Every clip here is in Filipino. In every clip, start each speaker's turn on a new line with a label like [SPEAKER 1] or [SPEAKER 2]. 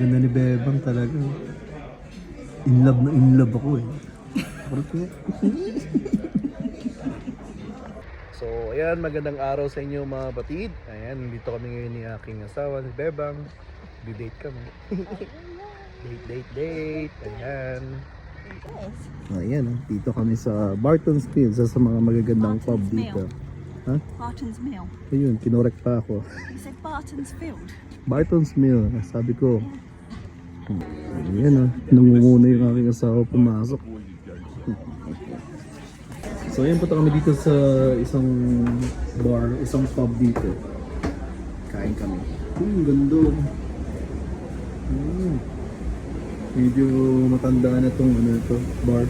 [SPEAKER 1] ganda ni Bebang talaga. In love na in love ako eh. So, ayan, magandang araw sa inyo mga batid. Ayan, dito kami ngayon ni aking asawa, si Bebang. Di-date kami. date, date, date. Ayan. Ayan, oh. dito kami sa Barton's Field, sa, sa mga magagandang pub
[SPEAKER 2] Barton's
[SPEAKER 1] dito. Ha?
[SPEAKER 2] Barton's Mill.
[SPEAKER 1] Ayun, kinorek pa ako.
[SPEAKER 2] You said Barton's Field.
[SPEAKER 1] Barton's Mill, sabi ko. Ayan o, nangunguna yung aking asawa pumasok. So ayan punta kami dito sa isang bar, isang pub dito. Kain kami. Hmm, ganda. Hmm. Medyo matanda na tong ano ito, bar.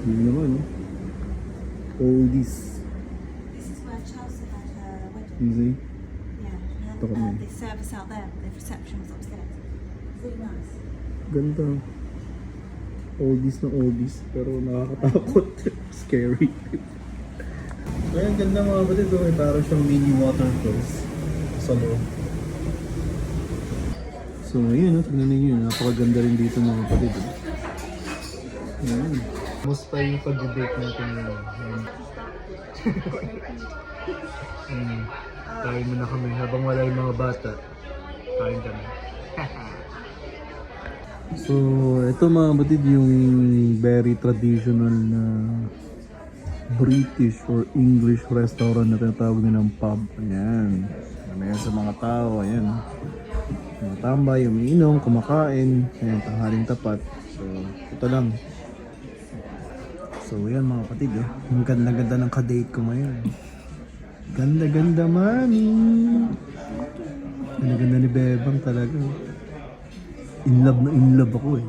[SPEAKER 1] Hindi naman, no? Oldies.
[SPEAKER 2] This is where Chelsea had her wedding.
[SPEAKER 1] Ito kami.
[SPEAKER 2] uh, the service out there. The reception was upstairs. Really nice.
[SPEAKER 1] Ganda. Oldies na oldies, pero nakakatakot. Scary. Kaya ang ganda mga kapatid, oh, may parang siyang mini waterfalls sa loob. So yun, oh, tignan ninyo, napakaganda rin dito mga kapatid. Ayan. Musta yung pag-date natin ngayon? Ayan. Kain muna kami habang wala yung mga bata. Kain kami. So, ito mga batid yung very traditional na British or English restaurant na tinatawag nilang pub. Ayan. Ayan sa mga tao. Ayan. Mga tambay, umiinom, kumakain. Ayan, tanghaling tapat. So, ito lang. So, ayan mga kapatid. Oh. Ang ganda-ganda ng kadate ko ngayon. Ganda-ganda, mami. Ganda-ganda ni Bebang talaga. In love na in love ako eh.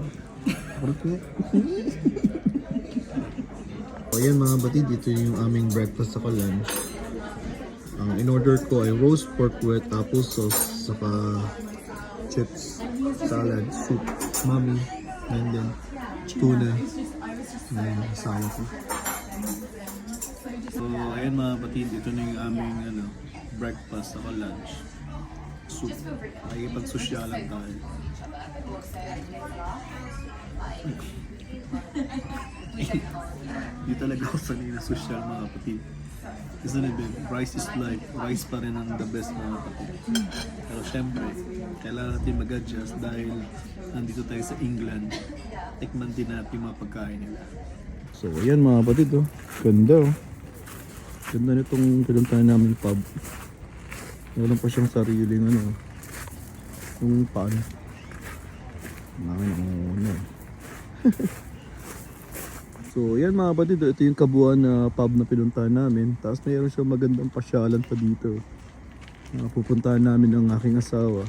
[SPEAKER 1] O yan mga batid, ito yung aming breakfast saka lunch. Ang in-order ko ay roast pork with apple sauce, saka chips, salad, soup, mami, and then tuna. Asawa ko. So, ayan mga batid, ito na yung aming ano, breakfast saka lunch. Soup. Ay, pag-sosyalan tayo. Hindi talaga ako sanay na social mga kapatid. Kasi na babe, rice is life. Rice pa rin ang the best mga kapatid. Pero syempre, kailangan natin mag-adjust dahil nandito tayo sa England. Tikman din natin yung mga pagkain nila. So ayan mga kapatid oh. Ganda oh. Ganda nitong pinuntahan namin pub. Meron pa siyang sariling ano. Kung paano. Mga ano. So, yan mga kapatid, yung kabuuan na pub na pinuntahan namin. Tapos mayroon siyang magandang pasyalan pa dito. Na pupuntahan namin ang aking asawa.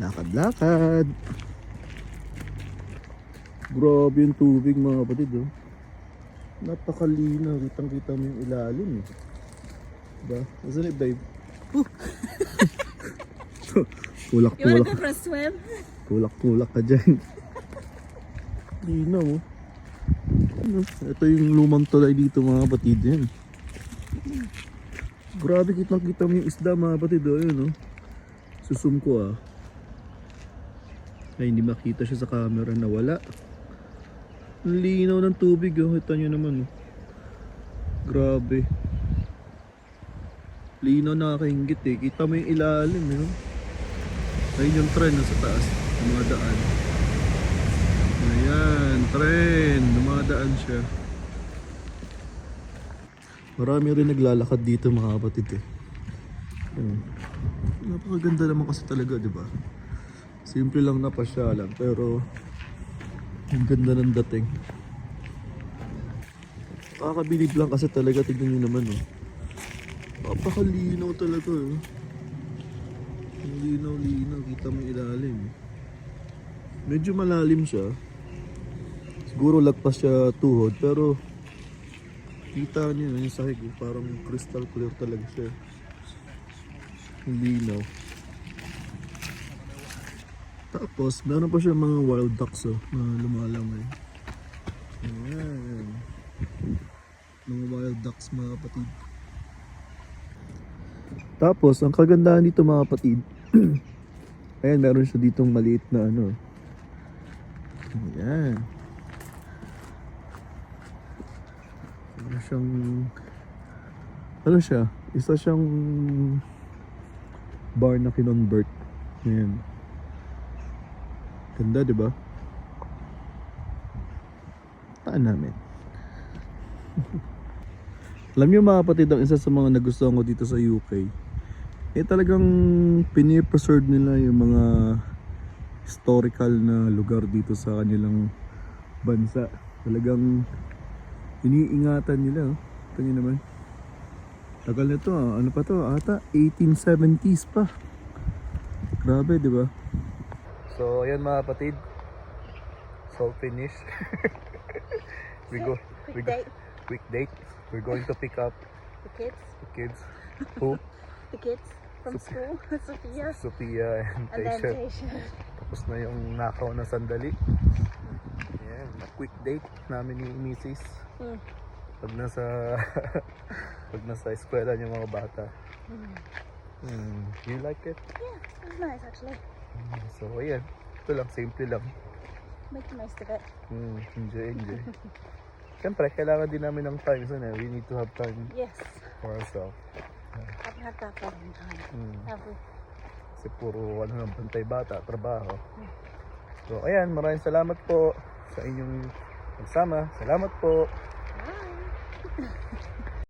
[SPEAKER 1] Lakad-lakad. Grabe yung tubig. Napakalinaw. Kitang-kita mo yung ilalim, eh. Diba? Nasaan eh, babe?
[SPEAKER 2] You wanna
[SPEAKER 1] Kulak-kulak.
[SPEAKER 2] go for a swim?
[SPEAKER 1] Kulak-kulak ka dyan. Linaw oh. Ano? Ito yung lumang tulay dito mga kapatid yan. Grabe kitang kita mo yung isda mga kapatid oh. Ayun oh. Susum ko ah. Ay hindi makita siya sa camera na wala. Ang linaw ng tubig oh. Ito nyo naman oh. Grabe. Linaw nakakaingit eh. Kita mo yung ilalim eh. oh. Ayun yung trend nasa taas. Yung. Ayan, trend. Dumadaan siya. Marami rin naglalakad dito mga kapatid eh. Napakaganda naman kasi talaga, di ba? Simple lang na pasyalan, pero ang ganda ng dating. Nakakabilib lang kasi talaga, tignan nyo naman oh. Napakalinaw talaga eh. Ang linaw-linaw, kita mo ilalim. Medyo malalim siya. Siguro lagpas siya tuhod, pero kita niyo yung sahig, parang crystal clear talaga siya. Ang linaw. Tapos, meron pa siya mga wild ducks oh, na lumalamay. Ayan. Mga wild ducks mga kapatid. Tapos, ang kagandahan dito mga kapatid, ayan, meron siya ditong maliit na ano. Ayan. Ano siyang, ano siya, isa siyang bar na kinonvert. Ayan. Ganda, di ba? Taan namin. Alam niyo mga kapatid, ang isa sa mga nagustuhan ko dito sa UK, eh talagang pinipreserve nila yung mga historical na lugar dito sa kanilang bansa. Talagang iniingatan nila. Oh. Ito naman. Tagal na to ah. Ano pa to? Ata 1870s pa. Grabe, di ba? So, ayan mga kapatid. So, finish. we go. we
[SPEAKER 2] Quick
[SPEAKER 1] go.
[SPEAKER 2] date.
[SPEAKER 1] Quick date. We're going to pick up
[SPEAKER 2] The kids.
[SPEAKER 1] the kids. Who?
[SPEAKER 2] The kids from
[SPEAKER 1] Sophia.
[SPEAKER 2] school. Sophia.
[SPEAKER 1] Sophia and
[SPEAKER 2] And. Taysha.
[SPEAKER 1] Tapos na yung nakaw na sandali. Ayan, quick date namin ni Mrs.
[SPEAKER 2] Mm.
[SPEAKER 1] Pag nasa pag nasa eskwela yung mga bata.
[SPEAKER 2] Mm.
[SPEAKER 1] Hmm, you like it?
[SPEAKER 2] Yeah, it was nice actually.
[SPEAKER 1] Hmm, So, ayan. Ito lang, simple lang.
[SPEAKER 2] Make the most of it.
[SPEAKER 1] Hmm, enjoy, enjoy. Siyempre, kailangan din namin ng time. So, we need to have time
[SPEAKER 2] Yes.
[SPEAKER 1] for ourselves.
[SPEAKER 2] Haven't had that for a long time.
[SPEAKER 1] Hmm.
[SPEAKER 2] Have we?
[SPEAKER 1] Kasi puro ano lang, bantay bata, trabaho. So, ayan, maraming salamat po sa inyong pagsama. Salamat po.